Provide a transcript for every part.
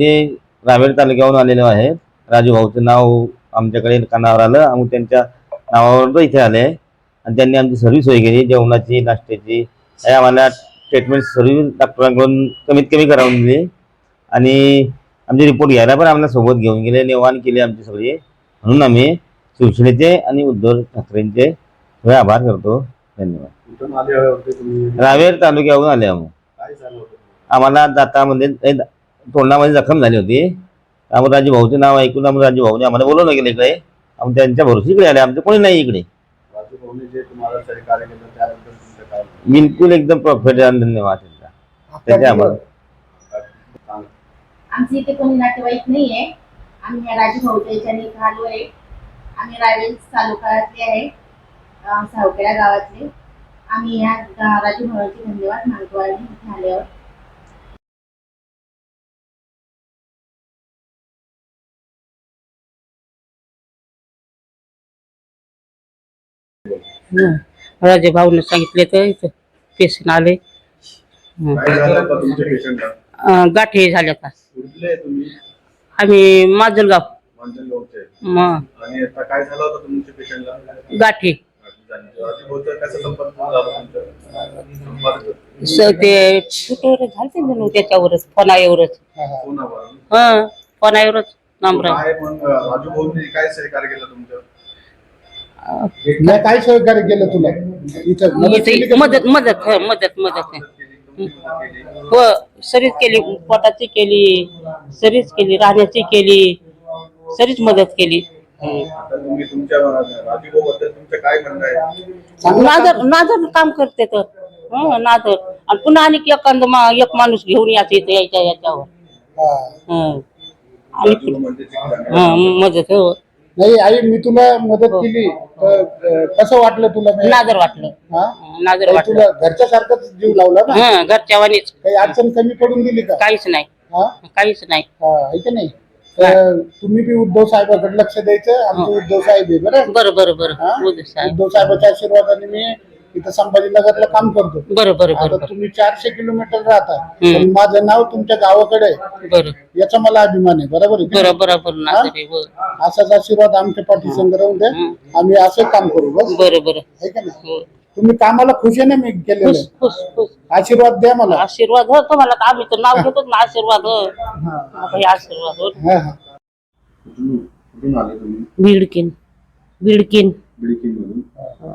म्हणजे रावेर तालुक्यावरून आलेलो आहे. राजू भाऊचं नाव आमच्याकडे कानावर आलं. आम्ही त्यांच्या नावावर इथे आले. आणि त्यांनी आमची सर्व सोय केली. जेवणाची नाश्त्याची आम्हाला ट्रीटमेंट सर्व डॉक्टरांकडून कमीत कमी करावून दिली. आणि आमचे रिपोर्ट घ्यायला पण आम्हाला सोबत घेऊन गेले. नेवाण केले आमची सगळी. म्हणून आम्ही शिवसेनेचे आणि उद्धव ठाकरेंचे सगळे आभार करतो. धन्यवाद. रावेर तालुक्यावरून आले आम्ही. आम्हाला दातामध्ये तोंडामध्ये जखम झाली होती. त्यामुळे राजू भाऊचं नाव ऐकून आम्ही राजू भाऊने आम्हाला बोलवलं गेलं इकडे. आम्ही त्यांच्या भरोशी इकडे आले. आमचं कोणी नाही इकडे. बिलकुल एकदम प्रॉफिट धन्यवाद. त्यांचा त्यांच्या आम्हाला आमचे इथे कोणी नातेवाईक नाहीये. आम्ही या राजू भाऊच्या याच्याने इथं आलो आहे. आम्ही रायवेल तालुक्यातले आहे. सावखेडा गावातले. आम्ही या गा- राजू भाऊचे धन्यवाद मानतो आहे इथे राजे भाऊने सांगितले तर इथं पेशंट आले. काय झालं होतं तुमच्या पेशंटला अं, गाठी झाल्या का? कुठले तुम्ही? आम्ही माजलगाव. मांजलगावचे. मग आणि आता काय झालं होतं तुमच्या पेशंटला गाठी. राजू भाऊचा कसा संपर्क झाला तुमच्या संपर्क? स ते कुठवर झालते म्हणून त्याच्यावरच फोनावरच कोणावर हा फोनावरच नंबर. काय मग राजू भाऊने काय सहकार्य केलं तुमचं नाही काय सहकार्य केलं तुला इथं मदत केली का? मदत मदत हं, मदत मदत हं. हो सरीच केली पोटाची केली सरीच केली राहण्याची केली सरीच मदत केली. आता तुम्ही तुमच्या राजू भाऊ बद्दल तुमचं काय म्हणणं आहे नादर नादर काम करते तर हं, नादर आणि पुन्हा आणि एखादं मा- एक माणूस घेऊन यायचं इथे यायच्या याच्यावर हा. हं. आणि राजू म्हणजे. हं, मदत हो नाही आई मी तुला मदत केली. तर अं, कसं वाटलं तुला? मी? नादर वाटलं. हा? हं, काही वाटलं. तुला घरच्या सारखंच जीव लावला ना? हं घरच्या वाणीच काही अडचण कमी पडून दिली का? काहीच नाही. हा? काहीच नाही. हा, का नाही? तर तुम्ही बी उद्धव साहेबाकडे लक्ष द्यायचं आमचं उद्धव साहेब आहे बरं? बरं बरं बरं. हा? साहेब. उद्धव साहेबाच्या आशीर्वादाने मी इथं संभाजीनगरला काम करतो. बरं बरं आता बरं बरं तुम्ही चारशे किलोमीटर राहता. हम्म. पण माझं नाव तुमच्या गावाकडे आहे. बरं. याचा मला अभिमान आहे. बरोबर आहे की बरोबर हो. असाच आशीर्वाद आमच्या पाठी राहून द्या हम्म. आम्ही असं काम करू बस. बरं बरं. आहे का नाही? हो. तुम्ही कामाला खुश आहे ना मी केलेलं खुश खुश खुश. आशीर्वाद द्या मला. आशीर्वाद हो तुम्हाला तर आम्ही तर नाव घेतोच ना आशीर्वाद हो. हा. हे आशीर्वाद हो. हा, हा. कुठून कुठून आले तुम्ही? बिडकीन बिडकीन बिडकीन मधून आता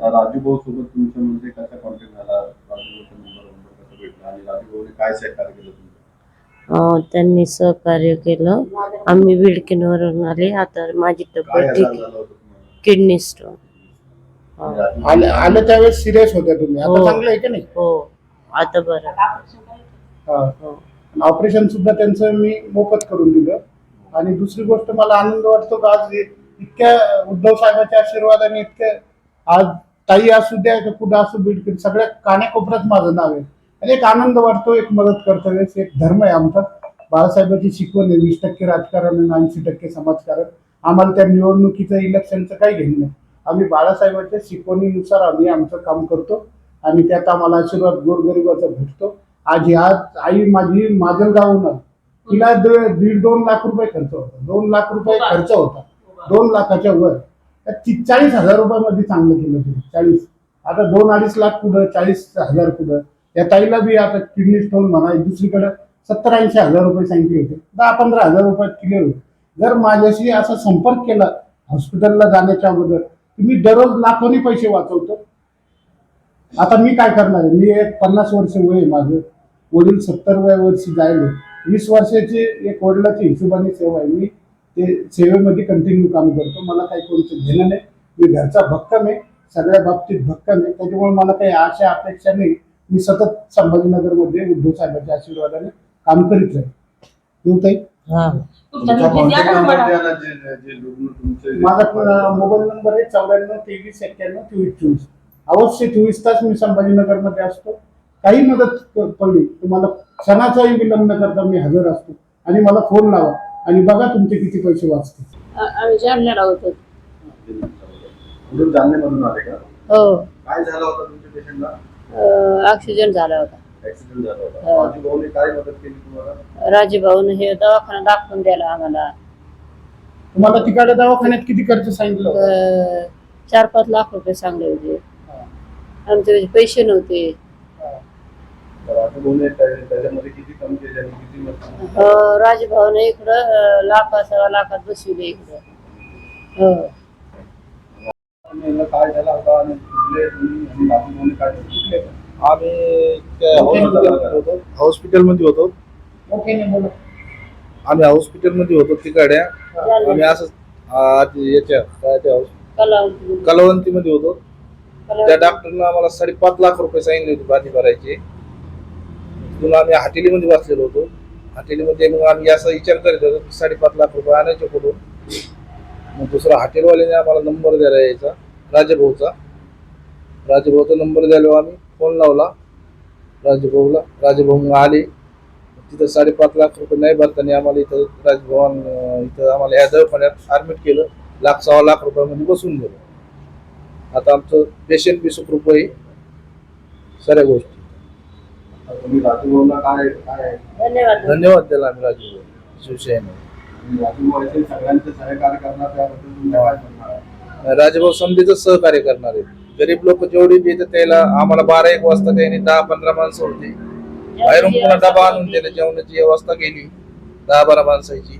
राजू भाऊ सोबत तुमच्या म्हणजे कसा कॉन्टॅक्ट झाला? राजू भाऊचा नंबर नंबर कसा भेटला? आणि राजू भाऊने काय सहकार्य केलं तुमचं? अं, त्यांनी सहकार्य केलं. आम्ही बिडकीनवरून आले. आता माझी काय तब्येत आजार ठीक झाला होता तुम्हाला? Kidney stone. आणि राजू आलं आलं त्यावेळेस सिरियस होत्या तुम्ही. आता हो. चांगलं आहे का नाही? हो. आता बरं. हा. ऑपरेशन सुद्धा त्यांचं मी मोफत करून दिलं. आणि दुसरी गोष्ट मला आनंद वाटतो का आज इतक्या उद्धव साहेबाच्या आशीर्वादाने इतक्या आज ताई असू द्या का कुठं असू बीड सगळ्या कान्याकोपऱ्यात माझं नाव आहे. आणि एक आनंद वाटतो एक मदत कर्तव्य एक धर्म आहे आमचा. बाळासाहेबांची शिकवण आहे वीस टक्के राजकारण आणि ऐंशी टक्के समाजकारण. आम्हाला त्या निवडणुकीचं इलेक्शनचं काही घेणं नाही. आम्ही बाळासाहेबांच्या शिकवणीनुसार आम्ही आमचं काम करतो आणि त्यात आम्हाला आशीर्वाद गोरगरिबाचा भेटतो. आज आज आई माझी माजलगावून तिला दीड दोन लाख रुपये खर्च होता. दोन लाख रुपये खर्च होता. दोन लाखाच्या वर. चाळीस हजार रुपयामध्ये चांगलं केलं तुम्ही चाळीस. आता दोन अडीच लाख कुठं चाळीस हजार कुठं या ताईला बी आता किडनी स्टोन म्हणा दुसरीकडे सत्तर ऐंशी हजार रुपये सांगितले होते. दहा पंधरा हजार रुपयात क्लिअर होते. जर माझ्याशी असा संपर्क केला हॉस्पिटलला जाण्याच्या अगोदर तुम्ही दररोज लाखोनी पैसे वाचवतो. आता मी काय करणार आहे? मी एक पन्नास वर्ष वय माझं. वडील सत्तर वय वर्षी जायले. वीस वर्षाची एक वडिलाची हिशोबाने सेवा आहे. मी ते सेवेमध्ये कंटिन्यू काम करतो. मला काही कोणतं घेणं नाही. मी घरचा भक्कम आहे. सगळ्या बाबतीत भक्कम आहे. त्याच्यामुळे मला काही आशा अपेक्षा नाही. मी सतत संभाजीनगरमध्ये उद्धव साहेबांच्या आशीर्वादाने काम करीत राहील ताई? हा. माझा मोबाईल नंबर आहे चौऱ्याण्णव तेवीस एक्क्याण्णव चोवीस चोवीस. अवश्य चोवीस तास मी संभाजीनगरमध्ये असतो. काही मदत पडली तुम्हाला क्षणाचाही विलंब न करता मी हजर असतो. आणि मला फोन लावा. आणि बघा तुमचे किती पैसे वाचते आम्ही जालन्याला होतो. कुठून जालन्यामधून आले का? हो. काय झालं होतं तुमच्या पेशंटला? ऑक्सिजन झाला होता. ऍक्सिडेंट झाला हो. होता राजू भाऊने काय मदत केली तुम्हाला? राजीभाऊन हे दवाखाना दाखवून द्यायला आम्हाला. तुम्हाला तिकडे दवाखान्यात किती खर्च सांगितलं होतं? चार पाच लाख रुपये सांगले होते. आमचे पैसे नव्हते. राजीभाऊने इकडं लाखा सव्वा लाखात बसविले इकडं. हो. आम्ही हॉस्पिटलमध्ये होतो. हॉस्पिटलमध्ये होतो. ओके नाही बोला आम्ही हॉस्पिटलमध्ये होतो तिकडे. आम्ही असं याच्या काय त्या हॉस- कलावंती कलावंतीमध्ये होतो. त्या डॉक्टरनं आम्हाला साडेपाच लाख रुपये सांगितले होते बाधी भरायचे. तिथून आम्ही हाटेलीमध्ये बसलेलो होतो. हाटेलीमध्ये मग आम्ही असा विचार करीत होतो की साडेपाच लाख रुपये आणायचे कुठून? मग दुसरा हॉटेलवाल्याने आम्हाला नंबर द्यायला यायचा राजभाऊचा. राजभाऊचा नंबर द्यायला आम्ही फोन लावला. राजभाऊला राजभाऊ मग आले. तिथं साडेपाच लाख रुपये नाही भरताना आम्हाला इथं राजभवन इथं आम्हाला या दवाखान्यात ॲडमिट केलं. लाख सव्वा लाख रुपयामध्ये बसून गेलो. आता आमचं पेशंट बी सुखरूप आहे. साऱ्या गोष्टी. तुम्ही राजू भाऊला काय काय धन्यवाद. धन्यवाद त्याला आम्ही राजू शिवसेना आणि राजू भाऊ असे सगळ्यांचे सहकार्य करणार त्याबद्दल तुमच्या काय म्हणणार आहे? राजभाऊ समधीचं सहकार्य करणार आहेत. गरीब लोक जेवढी बी येतात त्याला आम्हाला बारा एक वाजता त्यांनी दहा पंधरा माणसं होती. बाहेरून पुन्हा डबा आणून त्याला जेवणाची व्यवस्था केली दहा बारा माणसाची.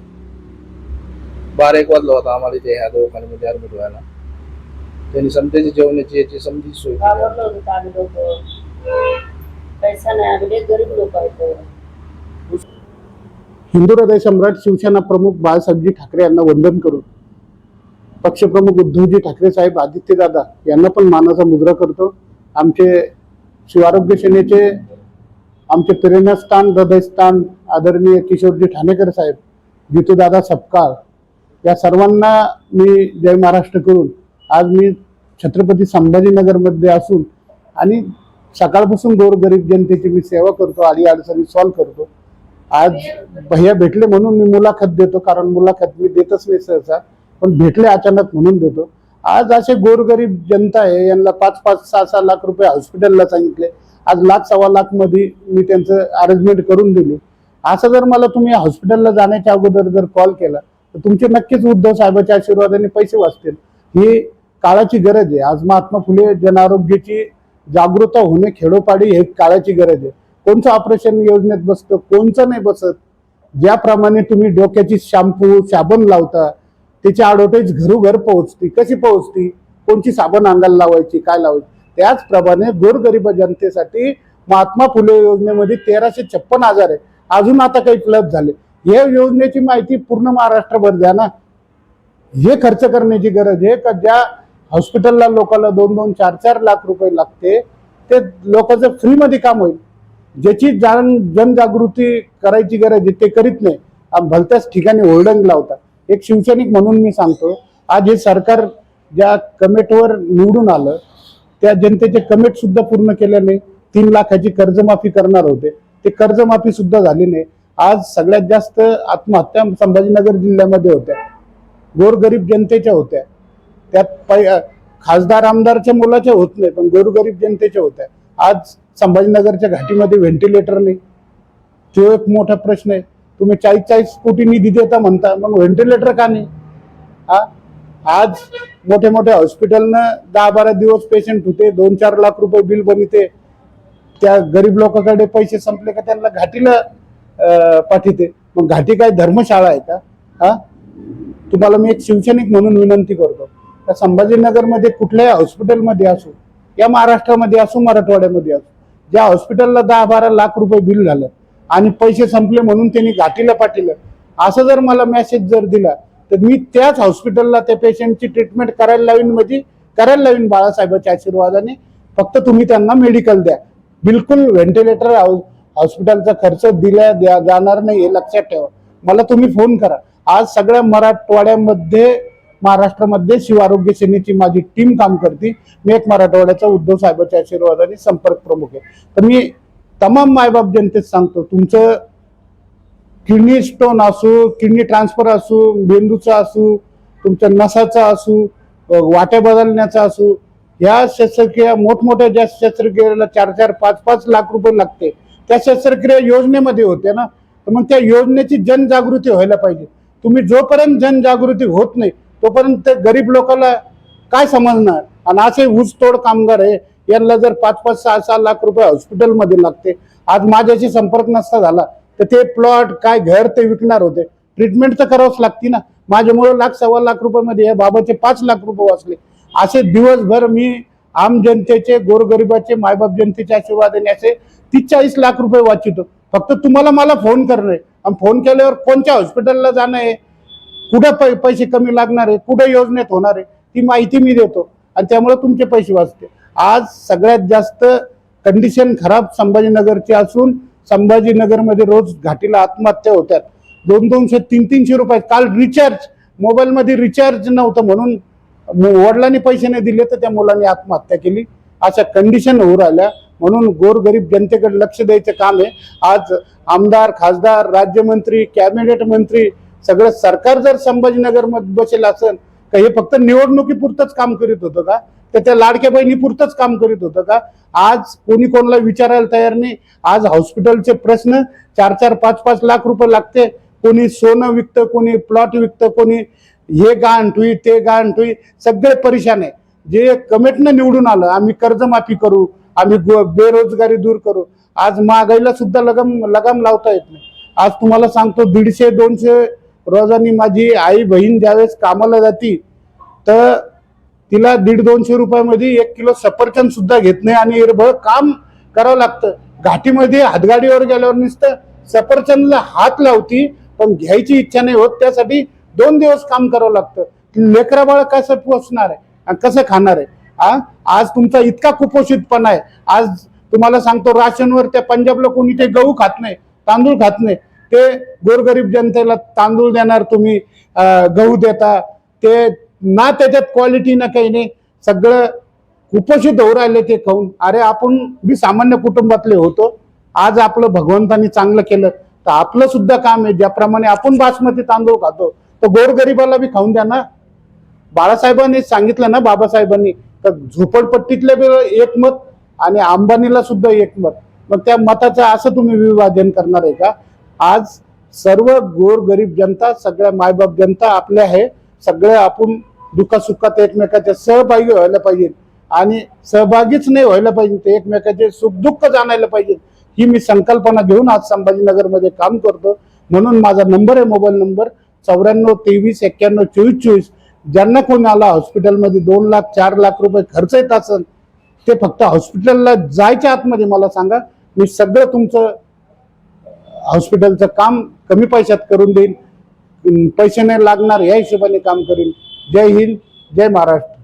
बारा एक वाजला होता आम्हाला इथे ह्या दवाखान्यामध्ये ऍडमिट व्हायला. त्यांनी समजायची जेवणाची याची समजी सोय केली. घाबरलो होतो आम्ही लोक पैसा नाही आम्ही गरीब लोक आहेत. हिंदू हृदय सम्राट शिवसेना प्रमुख बाळासाहेबजी ठाकरे यांना वंदन करून पक्षप्रमुख उद्धवजी ठाकरे साहेब आदित्यदादा यांना पण मानाचा मुद्रा करतो. आमचे शिवारोग्य सेनेचे आमचे प्रेरणास्थान हृदयस्थान आदरणीय किशोरजी ठाणेकर साहेब जितूदादा सपकाळ या सर्वांना मी जय महाराष्ट्र करून आज मी छत्रपती संभाजीनगरमध्ये असून आणि सकाळपासून गोरगरीब जनतेची मी सेवा करतो आडी अडचणी सॉल्व्ह करतो. आज भैया भेटले म्हणून मी मुलाखत देतो कारण मुलाखत मी देतच नाही सहसा पण भेटले अचानक म्हणून देतो. आज असे गोरगरीब जनता आहे यांना पाच पाच सहा सहा लाख रुपये हॉस्पिटलला सांगितले. आज लाख सव्वा लाखमध्ये मी त्यांचं अरेंजमेंट करून दिली. असं जर मला तुम्ही हॉस्पिटलला जाण्याच्या अगोदर जर कॉल केला तर तुमचे नक्कीच उद्धव साहेबाच्या आशीर्वादाने पैसे वाचतील. ही काळाची गरज आहे. आज महात्मा फुले जन आरोग्याची जागृता होणे खेडोपाडी हे काळाची गरज आहे. कोणचं ऑपरेशन योजनेत बसतं कोणचं नाही बसत? ज्याप्रमाणे तुम्ही डोक्याची शॅम्पू साबण लावता त्याची ॲडव्हर्टाईज घरोघर पोहोचती. कशी पोहोचती? कोणची साबण अंगाला लावायची काय लावायची? त्याचप्रमाणे गोरगरीब जनतेसाठी महात्मा फुले योजनेमध्ये तेराशे छप्पन हजार आहे. अजून आता काही प्लस झाले. या योजनेची माहिती पूर्ण महाराष्ट्रभर द्या ना. हे खर्च करण्याची गरज आहे का? ज्या हॉस्पिटलला लोकांना दोन दोन चार चार लाख रुपये लागते. ते लोकांचं फ्रीमध्ये काम होईल. ज्याची जाण जनजागृती करायची गरज आहे ते करीत नाही. आणि भलत्याच ठिकाणी होर्डंग लावतात. एक शिवसैनिक म्हणून मी सांगतो आज हे सरकार ज्या कमेटवर निवडून आलं त्या जनतेचे कमेट सुद्धा पूर्ण केल्याने तीन लाखाची कर्जमाफी करणार होते. ते कर्जमाफी सुद्धा झाली नाही. आज सगळ्यात जास्त आत्महत्या संभाजीनगर जिल्ह्यामध्ये होत्या. गोरगरीब जनतेच्या होत्या. त्यात पै खासदार आमदारच्या मुलाच्या होत नाही पण गोरगरीब जनतेच्या होत्या. आज संभाजीनगरच्या घाटीमध्ये व्हेंटिलेटर नाही. तो एक मोठा प्रश्न आहे. तुम्ही चाळीस चाळीस कोटी निधी देता म्हणता मग व्हेंटिलेटर का नाही? हा? आज मोठे मोठे हॉस्पिटलनं दहा बारा दिवस पेशंट होते दोन चार लाख रुपये बिल बनिते. त्या गरीब लोकांकडे पैसे संपले का त्यांना घाटीला पाठीते. मग घाटी काय धर्मशाळा आहे का? हा? तुम्हाला मी एक शिवसैनिक म्हणून विनंती करतो. त्या संभाजीनगरमध्ये कुठल्याही हॉस्पिटलमध्ये असो या महाराष्ट्रामध्ये असो मराठवाड्यामध्ये असो ज्या हॉस्पिटलला दहा बारा लाख रुपये बिल झालं आणि पैसे संपले म्हणून त्यांनी घाटीला पाठवलं असं जर मला मेसेज जर दिला तर मी त्याच हॉस्पिटलला त्या पेशंटची ट्रीटमेंट करायला लावीन म्हणजे करायला लावीन बाळासाहेबाच्या आशीर्वादाने. फक्त तुम्ही त्यांना मेडिकल द्या. बिलकुल व्हेंटिलेटर हॉस्पिटलचा खर्च दिल्या द्या जाणार नाही हे लक्षात ठेवा. मला तुम्ही फोन करा. आज सगळ्या मराठवाड्यामध्ये महाराष्ट्रामध्ये शिवारोग्य सेनेची माझी टीम काम करते. मी एक मराठवाड्याचा उद्धव साहेबाच्या आशीर्वादाने संपर्क प्रमुख आहे. तर मी तमाम मायबाप जनतेत सांगतो तुमचं किडनी स्टोन असू किडनी ट्रान्सफर असू मेंदूचा असू तुमच्या नसाचा असू वाट्या बदलण्याचा असू या शस्त्रक्रिया मोठमोठ्या ज्या शस्त्रक्रियेला चार चार पाच पाच लाख रुपये लागते त्या शस्त्रक्रिया योजनेमध्ये होते ना तर मग त्या योजनेची जनजागृती व्हायला पाहिजे. तुम्ही जोपर्यंत जनजागृती होत नाही तोपर्यंत गरीब लोकांना काय समजणार? आणि असे ऊसतोड कामगार आहे यांना जर पाच पाच सहा सहा लाख रुपये हॉस्पिटलमध्ये लागते आज माझ्याशी संपर्क नसता झाला तर ते प्लॉट काय घर ते विकणार होते. ट्रीटमेंट तर करावंच लागते ना. माझ्यामुळे लाख सव्वा लाख रुपयामध्ये या बाबाचे पाच लाख रुपये वाचले. असे दिवसभर मी आम जनतेचे गोरगरिबाचे मायबाप जनतेचे आशीर्वादाने असे तीस चाळीस लाख रुपये वाचितो. फक्त तुम्हाला मला फोन करणं. आहे आणि फोन केल्यावर कोणत्या हॉस्पिटलला जाणं आहे? कुठं पै पैसे कमी लागणार आहे कुठं योजनेत होणार आहे ती माहिती मी देतो. आणि त्यामुळे तुमचे पैसे वाचते. आज सगळ्यात जास्त कंडिशन खराब संभाजीनगरची असून संभाजीनगरमध्ये रोज घाटीला आत्महत्या होतात दोन दोनशे तीन तीनशे रुपये काल रिचार्ज मोबाईलमध्ये रिचार्ज नव्हतं म्हणून वडिलांनी पैसे नाही दिले तर त्या मुलांनी आत्महत्या केली. अशा कंडिशन होऊ राहिल्या. म्हणून गोरगरीब जनतेकडे लक्ष द्यायचं काम आहे. आज आमदार खासदार राज्यमंत्री कॅबिनेट मंत्री सगळं सरकार जर संभाजीनगरमध्ये बसेल असेल का हे फक्त निवडणुकीपुरतंच काम करीत होतं का? तर त्या लाडक्या बहिणीपुरतंच काम करीत होतं का? आज कोणी कोणाला विचारायला तयार नाही. आज हॉस्पिटलचे प्रश्न चार चार पाच पाच लाख रुपये लागते. कोणी सोनं विकतं कोणी प्लॉट विकतं कोणी हे गाण ठुई ते गाण ठुई सगळे परेशान आहे. जे कमेटनं निवडून आलं आम्ही कर्जमाफी करू आम्ही गो- बेरोजगारी दूर करू. आज महागाईला सुद्धा लगाम लगाम लावता येत नाही. आज तुम्हाला सांगतो दीडशे दोनशे रोजानी माझी आई बहीण ज्यावेळेस कामाला जाती तर तिला दीड दोनशे रुपयामध्ये एक किलो सफरचंद सुद्धा घेत नाही आणि हिरभळ काम करावं लागतं. घाटीमध्ये हातगाडीवर गेल्यावर नुसतं सफरचंदला हात लावती पण घ्यायची इच्छा नाही होत त्यासाठी दोन दिवस काम करावं लागतं. लेकरा बाळ कसं पोचणार आहे आणि कसं खाणार आहे? आ? आज तुमचा इतका कुपोषितपणा आहे. आज तुम्हाला सांगतो राशनवर त्या पंजाबला कोणी ते गहू खात नाही तांदूळ खात नाही. ते गोरगरीब जनतेला तांदूळ देणार तुम्ही गहू देता ते ना त्याच्यात क्वालिटी ना काही नाही. सगळं कुपोषित होऊ राहिले ते खाऊन. अरे आपण बी सामान्य कुटुंबातले होतो. आज आपलं भगवंतानी चांगलं केलं. तर आपलं सुद्धा काम आहे. ज्याप्रमाणे आपण बासमती तांदूळ खातो तर गोरगरिबाला बी खाऊन द्या ना. बाळासाहेबांनी सांगितलं ना बाबासाहेबांनी. तर झोपडपट्टीतले बी एकमत आणि अंबानीला सुद्धा एकमत. मग त्या मताचं असं तुम्ही विभाजन करणार आहे का? आज सर्व गोर गरीब जनता सगळ्या मायबाप जनता आपल्या आहे सगळे आपण दुःखासुखात एकमेकाच्या सहभागी व्हायला पाहिजे. आणि सहभागीच नाही व्हायला पाहिजे ते एकमेकाचे सुखदुःख जाणायला पाहिजे. ही मी संकल्पना घेऊन आज संभाजीनगरमध्ये काम करतो. म्हणून माझा नंबर आहे मोबाईल नंबर चौऱ्याण्णव तेवीस एक्क्याण्णव चोवीस चोवीस. ज्यांना कोणाला हॉस्पिटलमध्ये दोन लाख चार लाख रुपये खर्च येत असेल ते फक्त हॉस्पिटलला जायच्या आतमध्ये मला सांगा. मी सगळं तुमचं हॉस्पिटलचं काम कमी पैशात करून देईन. पैसे नाही लागणार या हिशोबाने काम करीन. जय हिंद जय महाराष्ट्र.